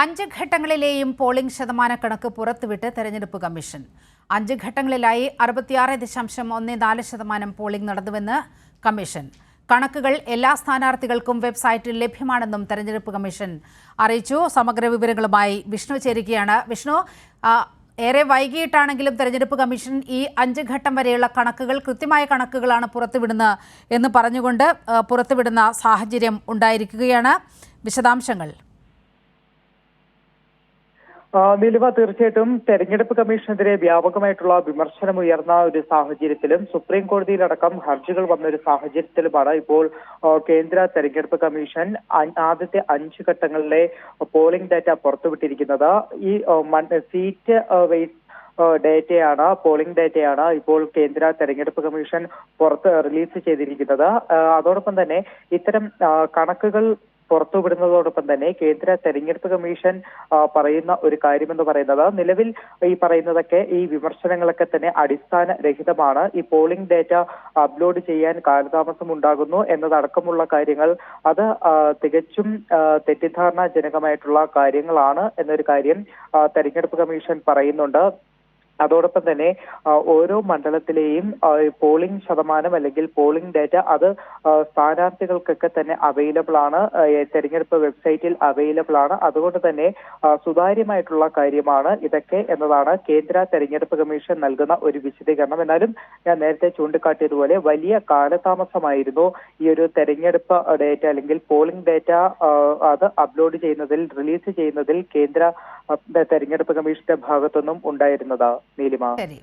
അഞ്ച് ഘട്ടങ്ങളിലെയും പോളിംഗ് ശതമാന കണക്ക് പുറത്തുവിട്ട് തെരഞ്ഞെടുപ്പ് കമ്മീഷൻ. അഞ്ച് ഘട്ടങ്ങളിലായി അറുപത്തിയാറ് ദശാംശം ഒന്ന് നാല് ശതമാനം പോളിംഗ് നടന്നുവെന്ന് കമ്മീഷൻ. കണക്കുകൾ എല്ലാ സ്ഥാനാർത്ഥികൾക്കും വെബ്സൈറ്റിൽ ലഭ്യമാണെന്നും തെരഞ്ഞെടുപ്പ് കമ്മീഷൻ അറിയിച്ചു. സമഗ്ര വിവരങ്ങളുമായി വിഷ്ണു ചേരുകയാണ്. വിഷ്ണു ഏറെ വൈകിട്ടാണെങ്കിലും തെരഞ്ഞെടുപ്പ് കമ്മീഷൻ ഈ അഞ്ച് ഘട്ടം വരെയുള്ള കണക്കുകൾ കൃത്യമായ കണക്കുകളാണ് പുറത്തുവിടുന്നത് എന്ന് പറഞ്ഞുകൊണ്ട് പുറത്തുവിടുന്ന സാഹചര്യം ഉണ്ടായിരിക്കുകയാണ്. വിശദാംശങ്ങൾ. നിലുവ തീർച്ചയായിട്ടും തെരഞ്ഞെടുപ്പ് കമ്മീഷനെതിരെ വ്യാപകമായിട്ടുള്ള വിമർശനം ഉയർന്ന ഒരു സാഹചര്യത്തിലും സുപ്രീം കോടതിയിലടക്കം ഹർജികൾ വന്ന ഒരു സാഹചര്യത്തിലുമാണ് ഇപ്പോൾ കേന്ദ്ര തെരഞ്ഞെടുപ്പ് കമ്മീഷൻ ആദ്യത്തെ അഞ്ച് ഘട്ടങ്ങളിലെ പോളിംഗ് ഡാറ്റ പുറത്തുവിട്ടിരിക്കുന്നത്. ഈ സീറ്റ് വെയ്റ്റ് ഡേറ്റയാണ് പോളിംഗ് ഡേറ്റയാണ് ഇപ്പോൾ കേന്ദ്ര തെരഞ്ഞെടുപ്പ് കമ്മീഷൻ പുറത്ത് റിലീസ് ചെയ്തിരിക്കുന്നത്. അതോടൊപ്പം തന്നെ ഇത്തരം കണക്കുകൾ പുറത്തുവിടുന്നതോടൊപ്പം തന്നെ കേന്ദ്ര തെരഞ്ഞെടുപ്പ് കമ്മീഷൻ പറയുന്ന ഒരു കാര്യമെന്ന് പറയുന്നത് നിലവിൽ ഈ പറയുന്നതൊക്കെ ഈ വിമർശനങ്ങളൊക്കെ തന്നെ അടിസ്ഥാന രഹിതമാണ് ഈ പോളിംഗ് ഡേറ്റ അപ്ലോഡ് ചെയ്യാൻ കാലതാമസം ഉണ്ടാകുന്നു എന്നതടക്കമുള്ള കാര്യങ്ങൾ. അത് തികച്ചും തെറ്റിദ്ധാരണാജനകമായിട്ടുള്ള കാര്യങ്ങളാണ് എന്നൊരു കാര്യം തെരഞ്ഞെടുപ്പ് കമ്മീഷൻ പറയുന്നുണ്ട്. അതോടൊപ്പം തന്നെ ഓരോ മണ്ഡലത്തിലെയും പോളിംഗ് ശതമാനം അല്ലെങ്കിൽ പോളിംഗ് ഡേറ്റ അത് സ്ഥാനാർത്ഥികൾക്കൊക്കെ തന്നെ അവൈലബിൾ ആണ്. തെരഞ്ഞെടുപ്പ് വെബ്സൈറ്റിൽ അവൈലബിൾ ആണ്. അതുകൊണ്ട് തന്നെ സുതാര്യമായിട്ടുള്ള കാര്യമാണ് ഇതൊക്കെ എന്നതാണ് കേന്ദ്ര തെരഞ്ഞെടുപ്പ് കമ്മീഷൻ നൽകുന്ന ഒരു വിശദീകരണം. എന്നാലും ഞാൻ നേരത്തെ ചൂണ്ടിക്കാട്ടിയതുപോലെ വലിയ കാലതാമസമായിരുന്നു ഈ ഒരു തെരഞ്ഞെടുപ്പ് ഡേറ്റ അല്ലെങ്കിൽ പോളിംഗ് ഡേറ്റ അത് അപ്ലോഡ് ചെയ്യുന്നതിൽ റിലീസ് ചെയ്യുന്നതിൽ കേന്ദ്ര തെരഞ്ഞെടുപ്പ് കമ്മീഷന്റെ ഭാഗത്തുനിന്നും ഉണ്ടായിരുന്നത്. നീലിമ ശരി